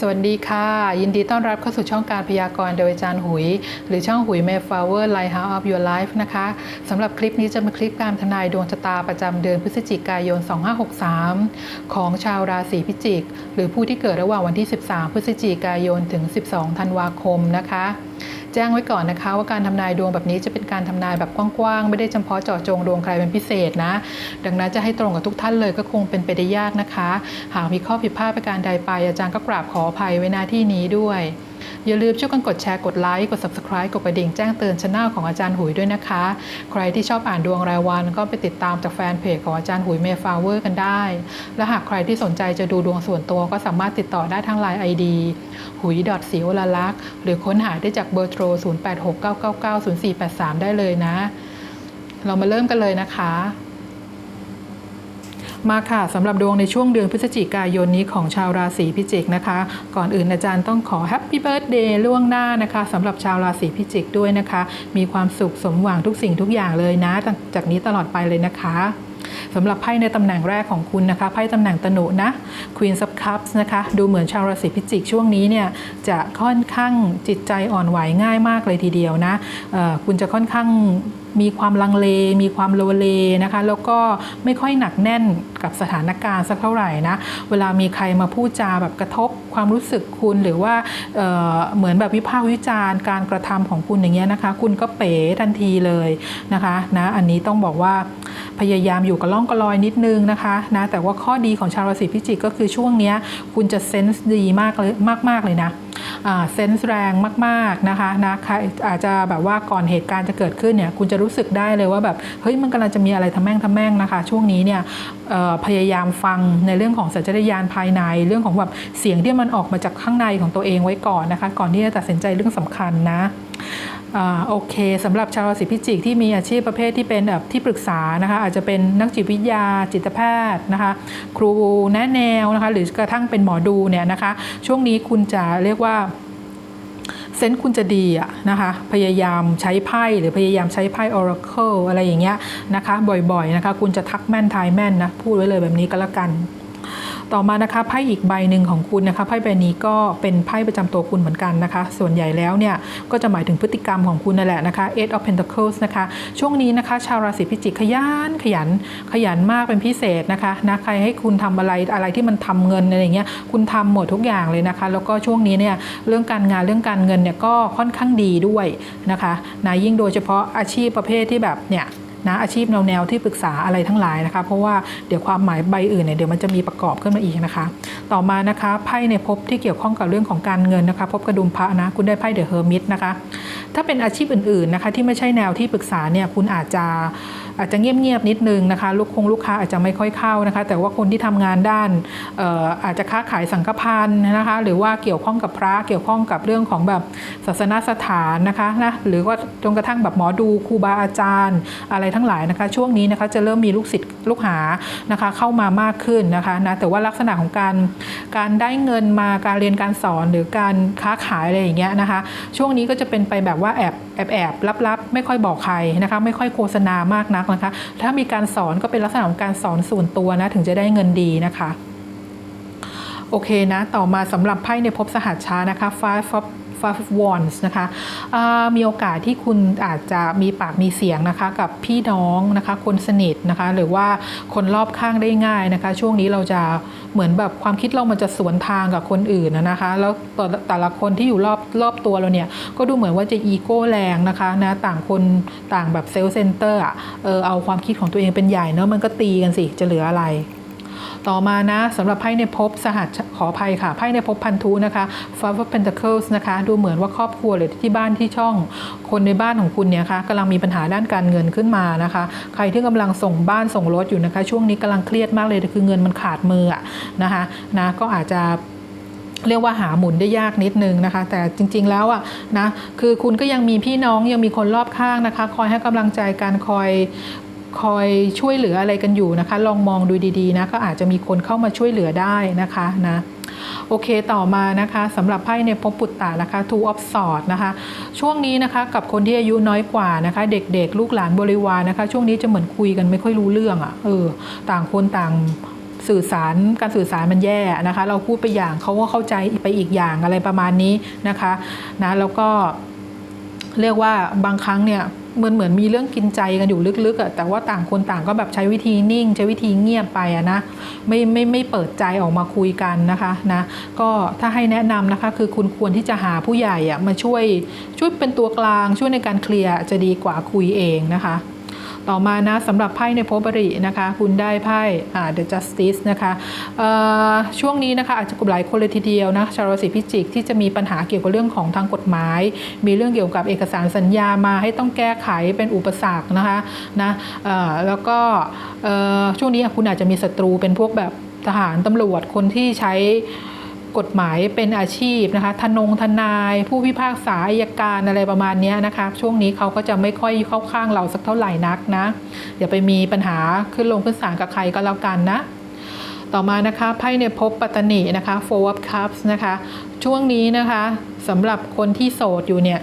สวัสดีค่ะ ยินดีต้อนรับเข้าสู่ช่องการพยากรณ์โดยอาจารย์หุย หรือช่องหุย Mayflower Lighthouse of Your Life นะคะสำหรับคลิปนี้จะเป็นคลิปการทำนายดวงชะตาประจำเดือนพฤศจิกายน 2563 ของชาวราศีพิจิก หรือผู้ที่เกิดระหว่างวันที่ 13 พฤศจิกายนถึง 12 ธันวาคมนะคะ แจ้งไว้ก่อนนะคะ ว่าการทำนายดวงแบบนี้จะเป็นการทำนายแบบกว้างๆ ไม่ได้เฉพาะเจาะจงดวงใครเป็นพิเศษนะ ดังนั้นจะให้ตรงกับทุกท่านเลยก็คงเป็นไปได้ยากนะคะ หากมีข้อผิดพลาดประการใดไปอาจารย์ก็กราบขออภัยไว้หน้าที่นี้ด้วย อย่าลืมช่วยกันกดแชร์กดไลค์กด subscribe กดกระดิ่งแจ้งเตือนช่องของอาจารย์หุยด้วยนะคะ ใครที่ชอบอ่านดวงรายวันก็ไปติดตามจากแฟนเพจของอาจารย์หุยเมฟาเวอร์กันได้ และหากใครที่สนใจจะดูดวงส่วนตัวก็สามารถติดต่อได้ทางไลน์ ID หุยดอทสีวลลักษ์หรือค้นหาได้จากเบอร์โทร 0869990483 ได้เลยนะ เรามาเริ่มกันเลยนะคะ มาค่ะสำหรับดวงในช่วงเดือนพฤศจิกายนนี้ของชาวราศีพิจิกนะคะ ก่อนอื่นอาจารย์ต้องขอแฮปปี้เบิร์ดเดย์ล่วงหน้านะคะสำหรับชาวราศีพิจิกด้วยนะคะ มีความสุขสมหวังทุกสิ่งทุกอย่างเลยนะ จากนี้ตลอดไปเลยนะคะสำหรับไพ่ในตำแหน่งแรกของคุณนะคะไพ่ตำแหน่งตนุนะ Queen of Cups นะคะ ดูเหมือนชาวราศีพิจิกช่วงนี้เนี่ยจะค่อนข้างจิตใจอ่อนไหวง่ายมากเลยทีเดียวนะคุณจะค่อนข้าง มีความลังเล มีความโลเลนะคะ แล้วก็ไม่ค่อยหนักแน่นกับสถานการณ์สักเท่าไหร่นะ เวลามีใครมาพูดจาแบบกระทบความรู้สึกคุณหรือว่าเเหมือนแบบวิพากษ์วิจารณ์การกระทำของคุณอย่างเงี้ยนะคะ คุณก็เป๋ทันทีเลยนะคะนะอันนี้ต้องบอกว่าพยายามอยู่กับล่องกระลอยนิดนึงนะคะนะแต่ว่าข้อดีของชาวราศีพิจิกก็คือช่วงเนี้ยคุณจะเซนส์ดีมากเลยมากๆเลยนะ เซนส์แรงมากๆนะคะนะอาจจะแบบว่าก่อนเหตุการณ์จะเกิดขึ้นเนี่ยคุณจะรู้สึกได้เลยว่าแบบเฮ้ยมันกำลังจะมีอะไรทำแม่งทำแม่งนะคะ ช่วงนี้เนี่ยพยายามฟังในเรื่องของสัญชาตญาณภายในเรื่องของแบบเสียงที่มันออกมาจากข้างในของตัวเองไว้ก่อนนะคะ ก่อนที่จะตัดสินใจเรื่องสำคัญนะ โอเคสำหรับชาวราศีพิจิกที่มีอาชีพประเภทที่เป็นแบบที่ปรึกษานะคะอาจจะเป็นนักจิตวิทยาจิตแพทย์นะคะ ครูแนะแนวนะคะหรือกระทั่งเป็นหมอดูเนี่ยนะคะ ช่วงนี้คุณจะเรียกว่าเซนต์คุณจะดีอะนะคะพยายามใช้ไพ่หรือพยายามใช้ไพ่ Oracle อะไรอย่างเงี้ยนะคะ บ่อยๆนะคะ คุณจะทักแม่นทายแม่นนะ พูดไว้เลยแบบนี้ก็แล้วกัน ต่อมานะคะไพ่อีกใบหนึ่งของคุณนะคะไพ่ใบนี้ก็เป็นไพ่ประจำตัวคุณเหมือนกันนะคะ ส่วนใหญ่แล้วเนี่ยก็จะหมายถึงพฤติกรรมของคุณนั่นแหละนะคะ Eight of Pentacles นะคะช่วงนี้นะคะชาวราศีพิจิกขยันขยันขยันมากเป็นพิเศษนะคะนะใครให้คุณทำอะไรอะไรที่มันทำเงินอะไรเงี้ยคุณทำหมดทุกอย่างเลยนะคะ แล้วก็ช่วงนี้เนี่ยเรื่องการงานเรื่องการเงินเนี่ยก็ค่อนข้างดีด้วยนะคะนะยิ่งโดยเฉพาะอาชีพประเภทที่แบบเนี่ย นะอาชีพแนวแนวที่ปรึกษาอะไรทั้งหลายนะคะ เพราะว่าเดี๋ยวความหมายใบอื่นเนี่ยเดี๋ยวมันจะมีประกอบขึ้นมาอีกนะคะ ต่อมานะคะไพ่ในภพที่เกี่ยวข้องกับเรื่องของการเงินนะคะพบกระดุมพระนะคุณได้ไพ่เดอะเฮอร์มิตนะคะ ถ้าเป็นอาชีพอื่นๆนะคะที่ไม่ใช่แนวที่ปรึกษาเนี่ยคุณอาจจะ อาจจะเงียบๆนิดนึงนะคะลูกคงลูกค้าอาจจะไม่ค่อยเข้านะคะ แต่ว่าคนที่ทำงานด้านอาจจะค้าขายสังฆพันธ์นะคะ หรือว่าเกี่ยวข้องกับพระเกี่ยวข้องกับเรื่องของแบบศาสนสถานนะคะนะหรือว่าจนกระทั่งแบบหมอดูครูบาอาจารย์อะไรทั้งหลายนะคะ ช่วงนี้นะคะจะเริ่มมีลูกศิษย์ลูกหานะคะเข้ามามากขึ้นนะคะนะแต่ว่าลักษณะของการการได้เงินมาการเรียนการสอนหรือการค้าขายอะไรอย่างเงี้ยนะคะ ช่วงนี้ก็จะเป็นไปแบบว่าแอบแอบแอบลับๆ ไม่ค่อยบอกใครนะคะไม่ค่อยโฆษณามากนักนะคะ ถ้ามีการสอนก็เป็นลักษณะของการสอนส่วนตัวนะถึงจะได้เงินดีนะคะ โอเคนะ ต่อมาสำหรับไพ่ในภพสหัสชานะคะ five of five of wands นะคะมีโอกาสที่คุณอาจจะมีปากมีเสียงนะคะ กับพี่น้องนะคะ คนสนิทนะคะ หรือว่าคนรอบข้างได้ง่ายนะคะ ช่วงนี้เราจะเหมือนแบบความคิดเรามันจะสวนทางกับคนอื่นนะคะ แล้วแต่ละคนที่อยู่รอบรอบตัวเราเนี่ย ก็ดูเหมือนว่าจะอีโก้แรงนะคะนะต่างคนต่างแบบเซลล์เซนเตอร์อะเออเอาความคิดของตัวเองเป็นใหญ่เนาะมันก็ตีกันสิจะเหลืออะไร ต่อมานะสำหรับไพ่ในภพสหัสขออภัยค่ะไพ่ในภพพันธุนะคะ Five of Pentacles นะคะดูเหมือนว่าครอบครัวหรือที่บ้านที่ช่องคนในบ้านของคุณเนี่ยคะกำลังมีปัญหาด้านการเงินขึ้นมานะคะ ใครที่กำลังส่งบ้านส่งรถอยู่นะคะ ช่วงนี้กำลังเครียดมากเลยคือเงินมันขาดมืออะนะคะนะก็อาจจะเรียกว่าหาหมุนได้ยากนิดนึงนะคะ แต่จริง ๆ แล้วอะนะคือคุณก็ยังมีพี่น้องยังมีคนรอบข้างนะคะ คอยให้กำลังใจการคอย คอยช่วยเหลืออะไรกันอยู่นะคะ ลองมองดูดีๆนะก็อาจจะมีคนเข้ามาช่วยเหลือได้นะคะนะโอเคต่อมานะคะสำหรับไพ่ในพบปุตตะนะคะ two of swords นะคะ ช่วงนี้นะคะกับคนที่อายุน้อยกว่านะคะ เด็กๆ ลูกหลานบริวารนะคะ ช่วงนี้จะเหมือนคุยกันไม่ค่อยรู้เรื่องอะ่ะเออต่างคนต่างสื่อสารการสื่อสารมันแย่นะคะ เราพูดไปอย่างเขาก็เข้าใจไปอีกอย่างอะไรประมาณนี้นะคะนะแล้วก็เรียกว่าบางครั้งเนี่ย เหมือนเหมือนมีเรื่องกินใจกันอยู่ลึกๆอะแต่ว่าต่างคนต่างก็แบบใช้วิธีนิ่ง ใช้วิธีเงียบไปอะนะไม่ไม่ไม่เปิดใจออกมาคุยกันนะคะนะก็ถ้าให้แนะนำนะคะ คือคุณควรที่จะหาผู้ใหญ่อะมาช่วยช่วยเป็นตัวกลางช่วยในการเคลียร์จะดีกว่าคุยเองนะคะ ต่อมานะสำหรับไพ่ในโพบรินะคะ คุณได้ไพ่อ่า The Justice นะคะช่วงนี้นะคะอาจจะกลุ่มหลายคนเลยทีเดียวนะชาวราศีพิจิกที่จะมีปัญหาเกี่ยวกับเรื่องของทางกฎหมาย มีเรื่องเกี่ยวกับเอกสารสัญญามาให้ต้องแก้ไขเป็นอุปสรรคนะคะนะแล้วก็ช่วงนี้คุณอาจจะมีศัตรูเป็นพวกแบบทหารตำรวจคนที่ใช้ กฎหมายเป็นอาชีพนะคะทนงทนาย ผู้พิพากษาอายการอะไรประมาณนี้นะคะช่วงนี้เขาก็จะไม่ค่อยเข้าข้างเราสักเท่าไหร่นักนะอย่าไปมีปัญหาขึ้นลงขึ้นศาลกับใครก็แล้วกันนะ ต่อมานะคะไพ่ในภพปัตตนินะคะ four of cups นะคะ ช่วงนี้นะคะสำหรับคนที่โสดอยู่เนี่ย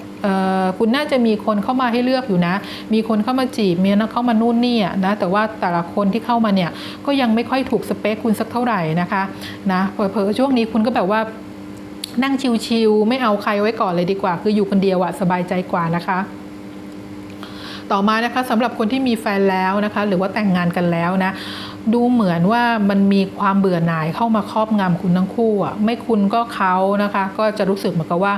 คุณน่าจะมีคนเข้ามาให้เลือกอยู่นะ มีคนเข้ามาจีบมีนะเข้ามานู่นนี่อะนะ แต่ว่าแต่ละคนที่เข้ามาเนี่ยก็ยังไม่ค่อยถูกสเปคคุณสักเท่าไหร่นะคะนะเผลอๆช่วงนี้คุณก็แบบว่านั่งชิวๆไม่เอาใครไว้ก่อนเลยดีกว่า คืออยู่คนเดียวอะสบายใจกว่านะคะต่อมานะคะสำหรับคนที่มีแฟนแล้วนะคะ หรือว่าแต่งงานกันแล้วนะ ดูเหมือนว่ามันมีความเบื่อหน่ายเข้ามาครอบงำคุณทั้งคู่อะไม่คุณก็เขานะคะ ก็จะรู้สึกเหมือนกับว่า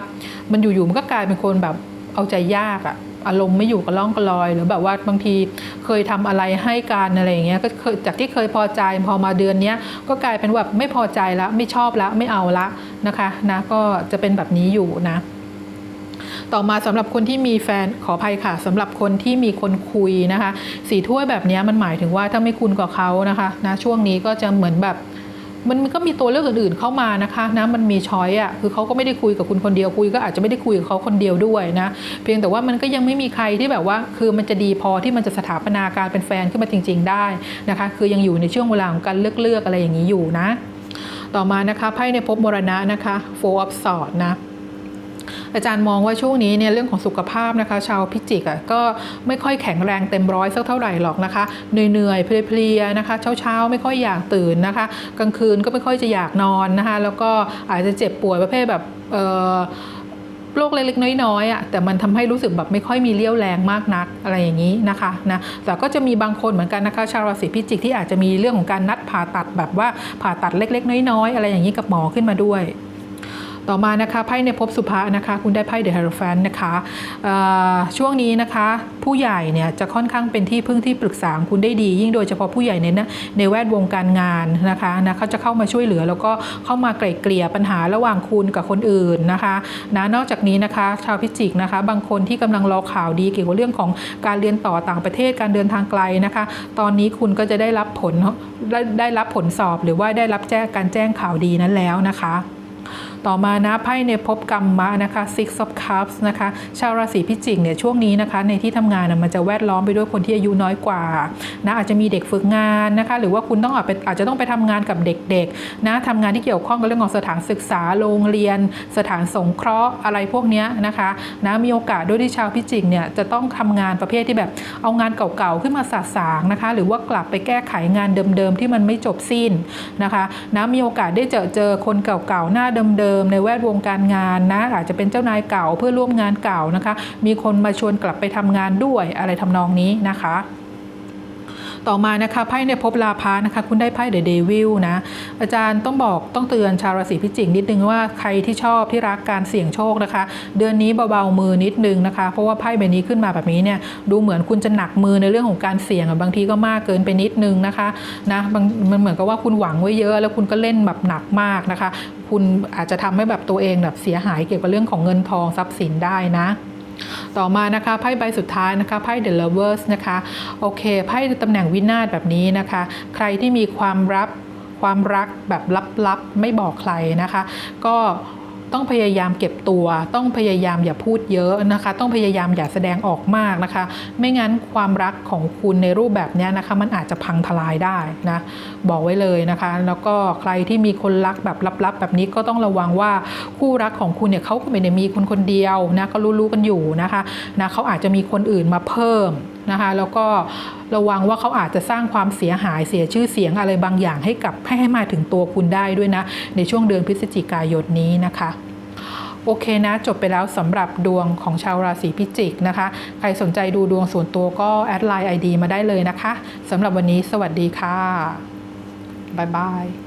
มันอยู่ๆมันก็กลายเป็นคนแบบเอาใจยากอะอารมณ์ไม่อยู่กับล่องกับลอย หรือแบบว่าบางทีเคยทำอะไรให้การอะไรอย่างเงี้ยก็เคยจากที่เคยพอใจพอมาเดือนเนี้ยก็กลายเป็นแบบไม่พอใจละไม่ชอบละไม่เอาละนะคะนะก็จะเป็นแบบนี้อยู่นะ ต่อมาสำหรับคนที่มีแฟนขออภัยค่ะสำหรับคนที่มีคนคุยนะคะ สีถ้วยแบบนี้มันหมายถึงว่าถ้าไม่คุณกับเขานะคะนะช่วงนี้ก็จะเหมือนแบบมันก็มีตัวเลือกอื่นๆเข้ามานะคะนะมันมีช้อยอะคือเขาก็ไม่ได้คุยกับคุณคนเดียวคุย ก็อาจจะไม่ได้คุยกับเขาคนเดียวด้วยนะเพียงแต่ว่ามันก็ยังไม่มีใครที่แบบว่า คือมันจะดีพอที่มันจะสถาปนาการเป็นแฟนขึ้นมาจริง ๆ ได้นะคะ คือยังอยู่ในช่วงเวลาของการเลือกๆอะไรอย่างนี้อยู่นะ ต่อมานะคะไพ่ในภพมรณะนะคะ four of swords นะ อาจารย์มองว่าช่วงนี้เนี่ยเรื่องของสุขภาพนะคะ ชาวพิจิกอะก็ไม่ค่อยแข็งแรงเต็มร้อยสักเท่าไหร่หรอกนะคะเหนื่อยๆเพลียๆนะคะ เช้าๆไม่ค่อยอยากตื่นนะคะ กลางคืนก็ไม่ค่อยจะอยากนอนนะคะ แล้วก็อาจจะเจ็บป่วยประเภทแบบเอ่อโรคเล็กๆน้อยๆอะแต่มันทำให้รู้สึกแบบไม่ค่อยมีเรี่ยวแรงมากนักอะไรอย่างนี้นะคะนะแต่ก็จะมีบางคนเหมือนกันนะคะ ชาวราศีพิจิกที่อาจจะมีเรื่องของการนัดผ่าตัดแบบว่าผ่าตัดเล็ก ๆ น้อยๆอะไรอย่างนี้กับหมอขึ้นมาด้วย ต่อมานะคะไพ่ในภพสุภานะคะ คุณได้ไพ่เดอะเฮโรแฟนนะคะช่วงนี้นะคะผู้ใหญ่เนี่ยจะค่อนข้างเป็นที่พึ่งที่ปรึกษาคุณได้ดี ยิ่งโดยเฉพาะผู้ใหญ่ในนะในแวดวงการงานนะคะนะเขาจะเข้ามาช่วยเหลือแล้วก็เข้ามาไกล่เกลี่ยปัญหาระหว่างคุณกับคนอื่นนะคะนะนอกจากนี้นะคะ ชาวพิจิกนะคะ บางคนที่กำลังรอข่าวดีเกี่ยวกับเรื่องของการเรียนต่อต่างประเทศการเดินทางไกลนะคะ ตอนนี้คุณก็จะได้รับผลได้รับผลสอบหรือว่าได้รับแจ้งการแจ้งข่าวดีนั้นแล้วนะคะ ต่อมานะไพ่ในภพกรรมะนะคะ six of cups นะคะ ชาวราศีพิจิกเนี่ยช่วงนี้นะคะ ในที่ทำงานมันจะแวดล้อมไปด้วยคนที่อายุน้อยกว่านะอาจจะมีเด็กฝึกงานนะคะ หรือว่าคุณต้องอาจไปอาจจะต้องไปทำงานกับเด็กๆนะทำงานที่เกี่ยวข้องกับเรื่องของสถานศึกษาโรงเรียน สถานสงเคราะห์อะไรพวกนี้นะคะนะมีโอกาสด้วยที่ชาวพิจิกเนี่ยจะต้องทำงานประเภทที่แบบเอางานเก่าๆขึ้นมาสาสางนะคะ หรือว่ากลับไปแก้ไขงานเดิมๆที่มันไม่จบสิ้นนะคะนะมีโอกาสได้เจอเจอคนเก่าๆหน้าเดิมๆในแวดวงการงานนะอาจจะเป็นเจ้านายเก่าเพื่อร่วมงานเก่านะคะ มีคนมาชวนกลับไปทำงานด้วยอะไรทำนองนี้นะคะ ต่อมานะคะไพ่ในภพลาภานะคะ คุณได้ไพ่เดอะเดวิลนะ อาจารย์ต้องบอกต้องเตือนชาวราศีพิจิกนิดนึงว่าใครที่ชอบที่รักการเสี่ยงโชคนะคะ เดือนนี้เบาๆมือนิดนึงนะคะ เพราะว่าไพ่ใบนี้ขึ้นมาแบบนี้เนี่ยดูเหมือนคุณจะหนักมือในเรื่องของการเสี่ยงบางทีก็มากเกินไปนิดนึงนะคะนะมันเหมือนกับว่าคุณหวังไว้เยอะ แล้วคุณก็เล่นแบบหนักมากนะคะ คุณอาจจะทำให้แบบตัวเองแบบเสียหายเกี่ยวกับเรื่องของเงินทองทรัพย์สินได้นะ ต่อมานะคะไพ่ใบสุดท้ายนะคะไพ่ The Lovers นะคะโอเคไพ่ตำแหน่งวินาศแบบนี้นะคะ ใครที่มีความรับความรักแบบลับๆ ไม่บอกใครนะคะ ก็ ต้องพยายามเก็บตัว ต้องพยายามอย่าพูดเยอะนะคะ ต้องพยายามอย่าแสดงออกมากนะคะ ไม่งั้นความรักของคุณในรูปแบบนี้นะคะ มันอาจจะพังทลายได้นะบอกไว้เลยนะคะ แล้วก็ใครที่มีคนรักแบบลับๆ แบบนี้ก็ต้องระวังว่าคู่รักของคุณเนี่ยเขาก็ไม่ได้มีคุณคนเดียวนะก็รู้ๆกันอยู่นะคะนะเขาอาจจะมีคนอื่นมาเพิ่ม นะคะแล้วก็ระวังว่าเขาอาจจะสร้างความเสียหายเสียชื่อเสียงอะไรบางอย่างให้กับให้ให้มาถึงตัวคุณได้ด้วยนะ ในช่วงเดือนพฤศจิกายนนี้นะคะโอเคนะจบไปแล้วสำหรับดวงของชาวราศีพิจิกนะคะ ใครสนใจดูดวงส่วนตัวก็แอดไลน์ ID มาได้เลยนะคะสำหรับวันนี้สวัสดีค่ะ บ๊ายบาย